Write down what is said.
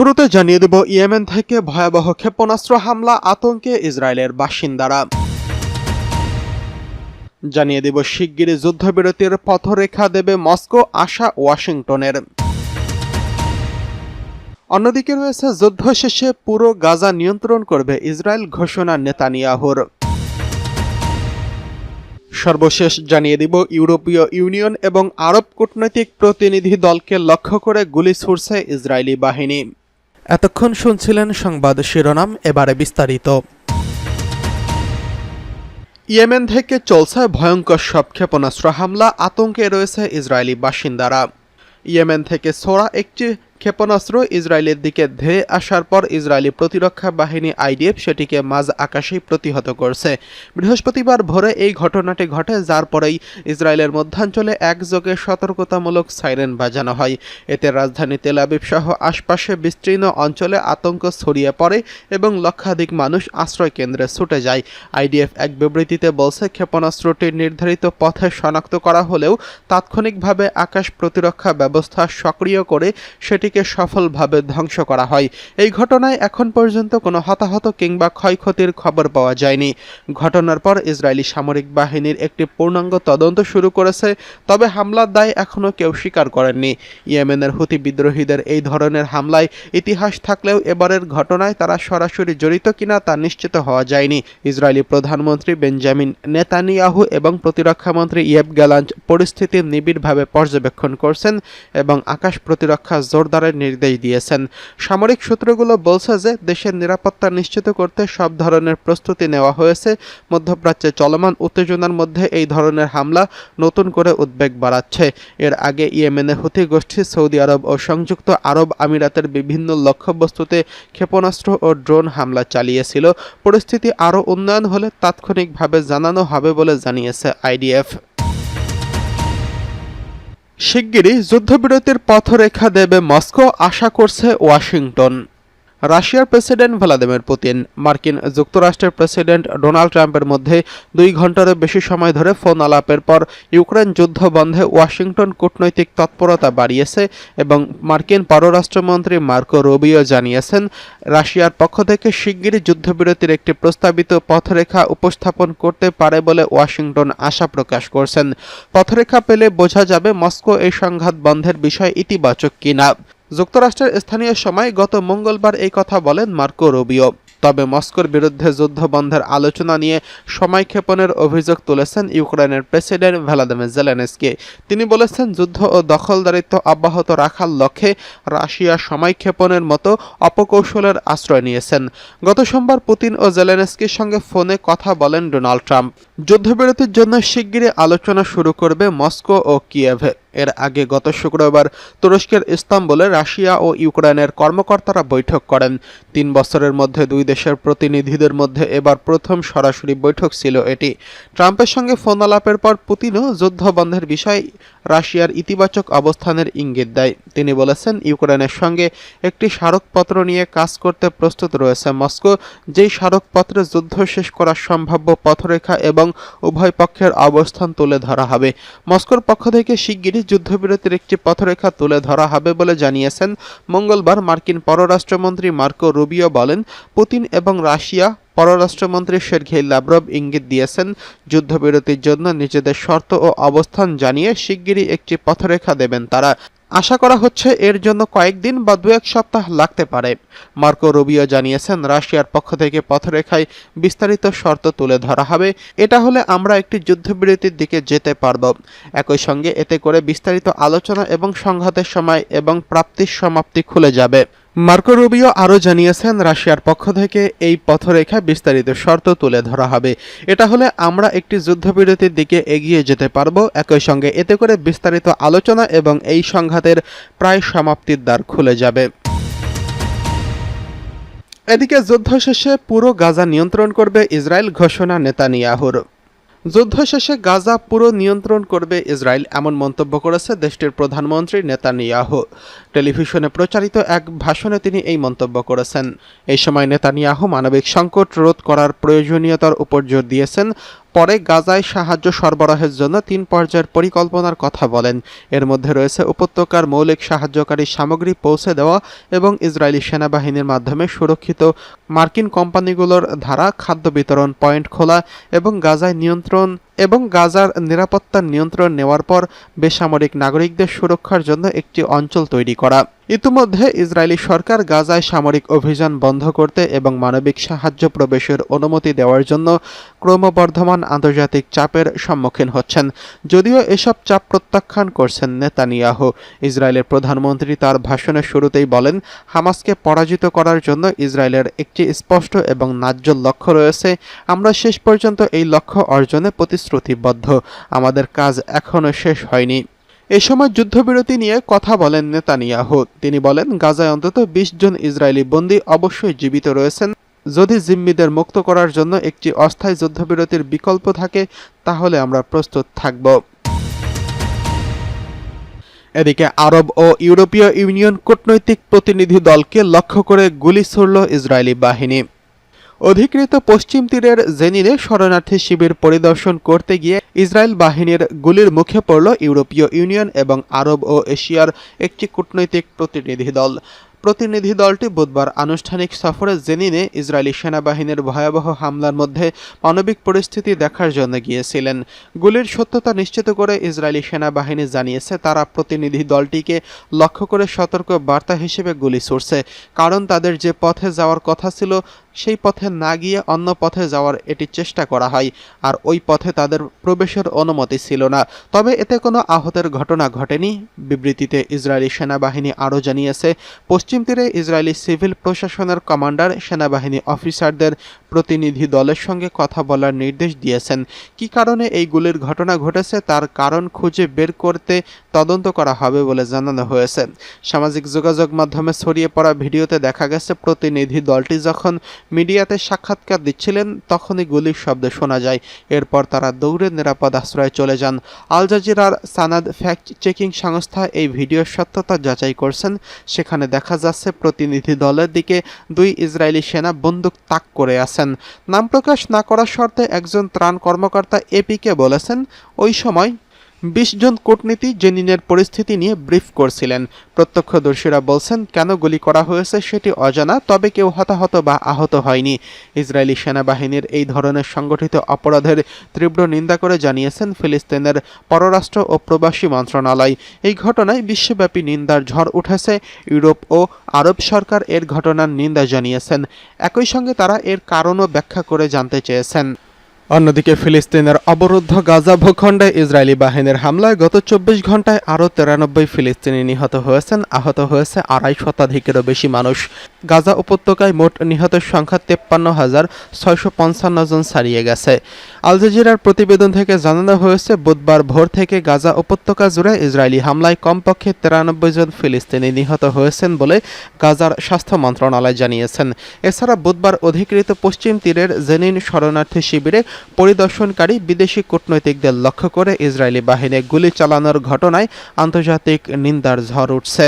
শুরুতে জানিয়ে দেব ইয়েমেন থেকে ভয়াবহ ক্ষেপণাস্ত্র হামলা আতঙ্কে ইসরায়েলের বাসিন্দারা। জানিয়ে দেব শিগগিরই যুদ্ধবিরতির পথরেখা দেবে মস্কো, আশা, ওয়াশিংটনের। অন্যদিকে রয়েছে যুদ্ধ শেষে পুরো গাজা নিয়ন্ত্রণ করবে ইসরায়েল ঘোষণা নেতানিয়াহুর। সর্বশেষ জানিয়ে দিব ইউরোপীয় ইউনিয়ন এবং আরব কূটনৈতিক প্রতিনিধি দলকে লক্ষ্য করে গুলি ছুড়ছে ইসরায়েলি বাহিনী। এতক্ষণ শুনছিলেন সংবাদ শিরোনাম, এবারে বিস্তারিত। ইয়েমেন থেকে চলছে ভয়ঙ্কর সব ক্ষেপণাস্ত্র হামলা, আতঙ্কে রয়েছে ইসরায়েলি বাসিন্দারা। ইয়েমেন থেকে ছোড়া একটি ক্ষেপণাস্ত্র ইসরায়েলের দিকে ধেয়ে আসার পর ইসরায়েলি প্রতিরক্ষা বাহিনী আইডিএফ সেটিকে মাঝ আকাশেই প্রতিহত করছে। বৃহস্পতিবার ভোরে এই ঘটনাটি ঘটে, যার পরেই ইসরায়েলের মধ্যাঞ্চলে একযোগে সতর্কতামূলক সাইরেন বাজানো হয়। এতে রাজধানী তেলাবিব সহ আশপাশে বিস্তীর্ণ অঞ্চলে আতঙ্ক ছড়িয়ে পড়ে এবং লক্ষাধিক মানুষ আশ্রয় কেন্দ্রে ছুটে যায়। আইডিএফ এক বিবৃতিতে বলছে ক্ষেপণাস্ত্রটির নির্ধারিত পথে শনাক্ত করা হলেও তাৎক্ষণিকভাবে আকাশ প্রতিরক্ষা ব্যবস্থা সক্রিয় করে সেটি সেটিকে সফলভাবে ধ্বংস করা হয়। এই ঘটনায় এখন পর্যন্ত কোনো হতাহত কিংবা ক্ষয়ক্ষতির খবর পাওয়া যায়নি। ঘটনার পর ইসরায়েলি সামরিক বাহিনীর একটি পূর্ণাঙ্গ তদন্ত শুরু করেছে, তবে হামলার দায় এখনও কেউ স্বীকার করেননি। ইয়েমেনের হুতি বিদ্রোহীদের এই ধরনের হামলায় ইতিহাস থাকলেও এবারের ঘটনায় তারা সরাসরি জড়িত কিনা তা নিশ্চিত হওয়া যায়নি। ইসরায়েলি প্রধানমন্ত্রী বেঞ্জামিন নেতানিয়াহু এবং প্রতিরক্ষামন্ত্রী ইয়েব গ্যালাঞ্জ পরিস্থিতির নিবিড়ভাবে পর্যবেক্ষণ করছেন এবং আকাশ প্রতিরক্ষা জোরদার জোরদারের নির্দেশ দিয়েছেন। সামরিক সূত্রগুলো বলছে যে, দেশের নিরাপত্তা নিশ্চিত করতে সব ধরনের প্রস্তুতি নেওয়া হয়েছে। মধ্যপ্রাচ্যে চলমান উত্তেজনার মধ্যে এই ধরনের হামলা নতুন করে উদ্বেগ বাড়াচ্ছে। এর আগে ইয়েমেনে হুথি গোষ্ঠী, সৌদি আরব ও সংযুক্ত আরব আমিরাতের বিভিন্ন লক্ষ্যবস্তুতে ক্ষেপণাস্ত্র ও ড্রোন হামলা চালিয়েছিল। পরিস্থিতি আরও উন্নয়ন হলে তাৎক্ষণিকভাবে জানানো হবে বলে জানিয়েছে আইডিএফ। শিগগিরই যুদ্ধবিরতির পথরেখা দেবে মস্কো আশা করছে ওয়াশিংটন। রাশিয়ার প্রেসিডেন্ট ভ্লাদিমির পুতিন, মার্কিন যুক্তরাষ্ট্রের প্রেসিডেন্ট ডোনাল্ড ট্রাম্পের মধ্যে দুই ঘন্টারও বেশি সময় ধরে ফোন আলাপের পর ইউক্রেন যুদ্ধ বন্ধে ওয়াশিংটন কূটনৈতিক তৎপরতা বাড়িয়েছে এবং মার্কিন পররাষ্ট্রমন্ত্রী মার্কো রুবিও জানিয়েছেন, রাশিয়ার পক্ষ থেকে শিগগিরই যুদ্ধবিরতির একটি প্রস্তাবিত পথরেখা উপস্থাপন করতে পারে বলে ওয়াশিংটন আশা প্রকাশ করছেন। পথরেখা পেলে বোঝা যাবে মস্কো এই সংঘাত বন্ধের বিষয় ইতিবাচক কিনা। যুক্তরাষ্ট্রের স্থানীয় সময় গত মঙ্গলবার এই কথা বলেন মার্কো রুবিও। তবে মস্কোর বিরুদ্ধে যুদ্ধ বন্ধের আলোচনা নিয়ে সময় ক্ষেপণের অভিযোগ তুলেছেন ইউক্রেনের প্রেসিডেন্ট ভ্লাদিমির জেলেনস্কি। তিনি বলেছেন, যুদ্ধ ও দখলদারিত্ব অব্যাহত রাখার লক্ষ্যে রাশিয়া সময় ক্ষেপণের মতো অপকৌশলের আশ্রয় নিয়েছেন। গত সোমবার পুতিন ও জেলেনস্কির সঙ্গে ফোনে কথা বলেন ডোনাল্ড ট্রাম্প। যুদ্ধবিরতির জন্য শিগগিরই আলোচনা শুরু করবে মস্কো ও কিয়েভে। এর আগে গত শুক্রবার তুরস্কের ইস্তাম্বুলে রাশিয়া ও ইউক্রেনের কর্মকর্তারা বৈঠক করেন। তিন বছরের মধ্যে দুই দেশের প্রতিনিধিদের মধ্যে এবার প্রথম সরাসরি বৈঠক ছিল এটি। ট্রাম্পের সঙ্গে ফোন আলাপের পর পুতিনও যুদ্ধ বন্ধের বিষয়ে রাশিয়ার ইতিবাচক অবস্থানের ইঙ্গিত দেয়। তিনি বলেছেন, ইউক্রেনের সঙ্গে একটি স্মারকপত্র নিয়ে কাজ করতে প্রস্তুত রয়েছে মস্কো, যেই স্মারকপত্রে যুদ্ধ শেষ করার সম্ভাব্য পথরেখা এবং উভয় পক্ষের অবস্থান তুলে ধরা হবে। মস্কোর পক্ষ থেকে শিগগিরই যুদ্ধবিরতির একটি পথরেখা তুলে ধরা হবে বলে জানিয়েছেন মঙ্গলবার মার্কিন পররাষ্ট্রমন্ত্রী মার্কো রুবিও বলেন, পুতিন এবং রাশিয়া পররাষ্ট্রমন্ত্রী সের্ঘেই লাভরভ ইঙ্গিত দিয়েছেন যুদ্ধবিরতির জন্য নিজেদের শর্ত ও অবস্থান জানিয়ে শিগগিরই একটি পথরেখা দেবেন তারা। আশা করা হচ্ছে এর জন্য কয়েকদিন বা দু এক সপ্তাহ লাগতে পারে। মার্কো রুবিও জানিয়েছেন, রাশিয়ার পক্ষ থেকে পথরেখায় বিস্তারিত শর্ত তুলে ধরা হবে। এটা হলে আমরা একটি যুদ্ধবিরতির দিকে যেতে পারব। একই সঙ্গে এতে করে বিস্তারিত আলোচনা এবং সংঘাতের সময় এবং প্রাপ্তির সমাপ্তি খুলে যাবে। মার্কো রুবিও আরও জানিয়েছেন, রাশিয়ার পক্ষ থেকে এই পথরেখা বিস্তারিত শর্ত তুলে ধরা হবে। এটা হলে আমরা একটি যুদ্ধবিরতির দিকে এগিয়ে যেতে পারব। একই সঙ্গে এতে করে বিস্তারিত আলোচনা এবং এই সংঘাতের প্রায় সমাপ্তির দ্বার খুলে যাবে। এদিকে যুদ্ধ শেষে পুরো গাজা নিয়ন্ত্রণ করবে ইসরায়েল, ঘোষণা নেতানিয়াহুর। যুদ্ধ শেষে গাজা পুরো নিয়ন্ত্রণ করবে ইসরায়েল এমন মন্তব্য করেছে দেশটির প্রধানমন্ত্রী নেতানিয়াহু। টেলিভিশনে প্রচারিত এক ভাষণে তিনি এই মন্তব্য করেছেন। এই সময় নেতানিয়াহু মানবিক সংকট রোধ করার প্রয়োজনীয়তার উপর জোর দিয়েছেন। পরে গাজায় সাহায্য সরবরাহের জন্য তিন পর্যায়ের পরিকল্পনার কথা বলেন। এর মধ্যে রয়েছে উপত্যকার মৌলিক সাহায্যকারী সামগ্রী পৌঁছে দেওয়া এবং ইসরায়েলি সেনাবাহিনীর মাধ্যমে সুরক্ষিত মার্কিন কোম্পানিগুলোর ধারা, খাদ্য বিতরণ পয়েন্ট খোলা এবং গাজায় নিয়ন্ত্রণ এবং গাজার নিরাপত্তা নিয়ন্ত্রণ নেওয়ার পর বেসামরিক নাগরিকদের সুরক্ষার জন্য একটি অঞ্চল তৈরি করা। ইতিমধ্যে ইসরায়েলি সরকার গাজায় সামরিক অভিযান বন্ধ করতে এবং মানবিক সাহায্য প্রবেশের অনুমতি দেওয়ার জন্য ক্রমবর্ধমান আন্তর্জাতিক চাপের সম্মুখীন হচ্ছেন। যদিও এসব চাপ প্রত্যাখ্যান করছেন নেতানিয়াহু। ইসরায়েলের প্রধানমন্ত্রী তার ভাষণের শুরুতেই বলেন, হামাসকে পরাজিত করার জন্য ইসরায়েলের একটি স্পষ্ট এবং ন্যায্য লক্ষ্য রয়েছে। আমরা শেষ পর্যন্ত এই লক্ষ্য অর্জনে প্রতিশ্রুতিবদ্ধ আমাদের কাজ এখনও শেষ হয়নি। এ সময় যুদ্ধবিরতি নিয়ে কথা বলেন নেতানিয়াহু। তিনি বলেন, গাজায় অন্তত বিশ জন ইসরায়েলি বন্দী অবশ্যই জীবিত রয়েছেন। যদি জিম্মিদের মুক্ত করার জন্য একটি অস্থায়ী যুদ্ধবিরতির বিকল্প থাকে, তাহলে আমরা প্রস্তুত থাকব। এদিকে আরব ও ইউরোপীয় ইউনিয়ন কূটনৈতিক প্রতিনিধি দলকে লক্ষ্য করে গুলি ছুড়ল ইসরায়েলি বাহিনী। অধিকৃত পশ্চিম তীরের জেনিনে শরণার্থী শিবির পরিদর্শন করতে গিয়ে ইসরায়েল বাহিনীর গুলির মুখে পড়ল ইউরোপীয় ইউনিয়ন এবং আরব ও এশিয়ার একটি কূটনৈতিক প্রতিনিধি দল। প্রতিনিধি দলটি বুধবার আনুষ্ঠানিক সফরে জেনিনে ইসরায়েলি সেনাবাহিনীর ভয়াবহ হামলার মধ্যে মানবিক পরিস্থিতি দেখার জন্য গিয়েছিলেন। গুলির সত্যতা নিশ্চিত করে ইসরায়েলি সেনাবাহিনী জানিয়েছে, তারা প্রতিনিধি দলটিকে লক্ষ্য করে সতর্ক বার্তা হিসেবে গুলি ছুড়ছে। কারণ তাদের যে পথে যাওয়ার কথা ছিল, সেই পথে না গিয়ে অন্য পথে যাওয়ার এটি চেষ্টা করা হয়, আর ওই পথে তাদের প্রবেশের অনুমতি ছিল না। তবে এতে কোনো আহতের ঘটনা ঘটেনি। বিবৃতিতে ইসরায়েলি সেনাবাহিনী আরও জানিয়েছে, পশ্চিম তীরে ইসরায়েলি সিভিল প্রশাসনের কমান্ডার সেনাবাহিনী অফিসারদের প্রতিনিধি দলের সঙ্গে কথা বলার নির্দেশ দিয়েছেন। কী কারণে এই গুলির ঘটনা ঘটেছে, তার কারণ খুঁজে বের করতে তদন্ত করা হবে বলে জানানো হয়েছে। সামাজিক যোগাযোগ মাধ্যমে ছড়িয়ে পড়া ভিডিওতে দেখা গেছে, প্রতিনিধি দলটি যখন মিডিয়াতে সাক্ষাৎকার দিচ্ছিলেন, তখনই গুলির শব্দ শোনা যায়। এরপর তারা দৌড়ে নিরাপদ আশ্রয়ে চলে যান। আল জাজিরার সানাদ ফ্যাক্ট চেকিং সংস্থা এই ভিডিওর সত্যতা যাচাই করছেন। সেখানে দেখা যাচ্ছে, প্রতিনিধি দলের দিকে দুই ইসরায়েলি সেনা বন্দুক তাক করে আছেন নাম প্রকাশ না করার শর্তে একজন ত্রাণ কর্মকর্তা এপিকে বলেছেন। ওই সময় বিশ জন কূটনীতি জেনিনের পরিস্থিতি নিয়ে ব্রিফ করছিলেন। প্রত্যক্ষদর্শীরা বলছেন, কেন গুলি করা হয়েছে সেটি অজানা, তবে কেউ হতাহত বা আহত হয়নি। ইসরায়েলি সেনাবাহিনীর এই ধরনের সংগঠিত অপরাধের তীব্র নিন্দা করে জানিয়েছেন ফিলিস্তিনের পররাষ্ট্র ও প্রবাসী মন্ত্রণালয়। এই ঘটনায় বিশ্বব্যাপী নিন্দার ঝড় উঠেছে। ইউরোপ ও আরব সরকার এর ঘটনার নিন্দা জানিয়েছেন। একই সঙ্গে তারা এর কারণও ব্যাখ্যা করে জানতে চেয়েছেন। অন্যদিকে ফিলিস্তিনের অবরুদ্ধ গাজা ভূখণ্ডে ইসরায়েলি বাহিনীর হামলায় গত চব্বিশ ঘন্টায় আরও তিরানব্বই ফিলিস্তিনি নিহত হয়েছেন, আহত হয়েছে আড়াই শতাধিকেরও বেশি মানুষ। গাজা উপত্যকায় মোট নিহতের সংখ্যা তেপ্পান্ন হাজার ছয়শো পঞ্চান্ন জন ছাড়িয়ে গেছে। আল জাজিরার প্রতিবেদন থেকে জানানো হয়েছে, বুধবার ভোর থেকে গাজা উপত্যকা জুড়ে ইসরায়েলি হামলায় কমপক্ষে তিরানব্বই জন ফিলিস্তিনি নিহত হয়েছেন বলে গাজার স্বাস্থ্য মন্ত্রণালয় জানিয়েছেন। এছাড়া বুধবার অধিকৃত পশ্চিম তীরের জেনিন শরণার্থী শিবিরে পরিদর্শনকারী বিদেশি কূটনৈতিকদের লক্ষ্য করে ইসরায়েলি বাহিনী গুলি চালানোর ঘটনায় আন্তর্জাতিক নিন্দার ঝড় উঠছে।